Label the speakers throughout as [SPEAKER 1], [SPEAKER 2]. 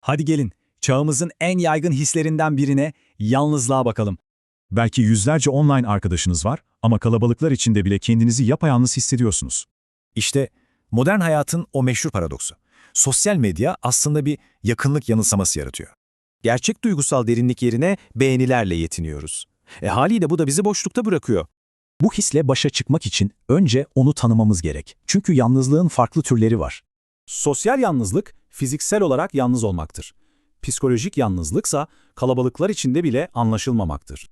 [SPEAKER 1] Hadi gelin, çağımızın en yaygın hislerinden birine yalnızlığa bakalım.
[SPEAKER 2] Belki yüzlerce online arkadaşınız var ama kalabalıklar içinde bile kendinizi yapayalnız hissediyorsunuz.
[SPEAKER 3] İşte modern hayatın o meşhur paradoksu. Sosyal medya aslında bir yakınlık yanılsaması yaratıyor. Gerçek duygusal derinlik yerine beğenilerle yetiniyoruz. E haliyle bu da bizi boşlukta bırakıyor.
[SPEAKER 4] Bu hisle başa çıkmak için önce onu tanımamız gerek. Çünkü yalnızlığın farklı türleri var.
[SPEAKER 1] Sosyal yalnızlık, fiziksel olarak yalnız olmaktır. Psikolojik yalnızlıksa kalabalıklar içinde bile anlaşılmamaktır.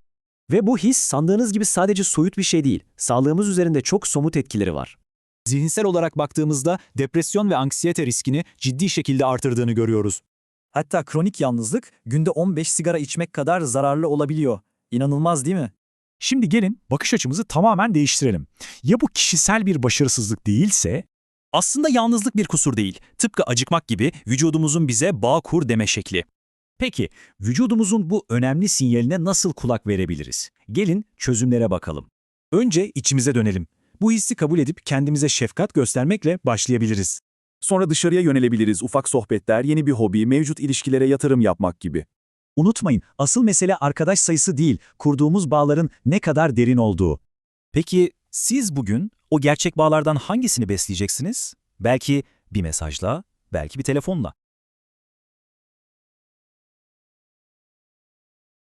[SPEAKER 5] Ve bu his sandığınız gibi sadece soyut bir şey değil. Sağlığımız üzerinde çok somut etkileri var.
[SPEAKER 1] Zihinsel olarak baktığımızda depresyon ve anksiyete riskini ciddi şekilde artırdığını görüyoruz.
[SPEAKER 6] Hatta kronik yalnızlık günde 15 sigara içmek kadar zararlı olabiliyor. İnanılmaz değil mi?
[SPEAKER 2] Şimdi gelin bakış açımızı tamamen değiştirelim. Ya bu kişisel bir başarısızlık değilse,
[SPEAKER 7] Aslında yalnızlık bir kusur değil. Tıpkı acıkmak gibi vücudumuzun bize bağ kur deme şekli.
[SPEAKER 4] Peki, vücudumuzun bu önemli sinyaline nasıl kulak verebiliriz? Gelin çözümlere bakalım.
[SPEAKER 2] önce içimize dönelim. Bu hissi kabul edip kendimize şefkat göstermekle başlayabiliriz. Sonra dışarıya yönelebiliriz, ufak sohbetler, yeni bir hobi, mevcut ilişkilere yatırım yapmak gibi.
[SPEAKER 4] Unutmayın, asıl mesele arkadaş sayısı değil, kurduğumuz bağların ne kadar derin olduğu.
[SPEAKER 7] Peki siz bugün o gerçek bağlardan hangisini besleyeceksiniz? Belki bir mesajla, belki bir telefonla.